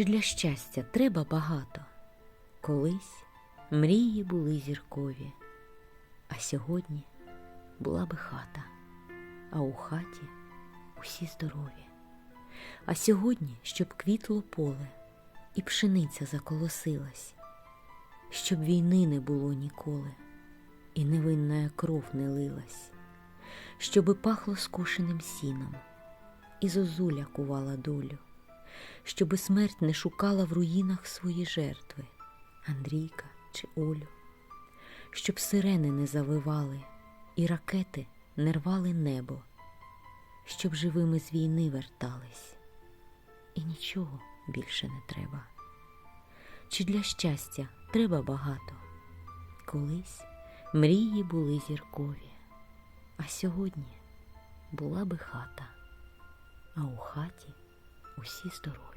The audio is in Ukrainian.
Чи для щастя треба багато? Колись мрії були зіркові, а сьогодні була би хата, а у хаті усі здорові. А сьогодні, щоб квітло поле і пшениця заколосилась, щоб війни не було ніколи, і невинна кров не лилась, щоби пахло скошеним сіном, і зозуля кувала долю, щоби смерть не шукала в руїнах свої жертви, Андрійка чи Олю, щоб сирени не завивали, і ракети не рвали небо, щоб живими з війни вертались, і нічого більше не треба. Чи для щастя треба багато? Колись мрії були зіркові, а сьогодні була би хата, а у хаті усі здорові.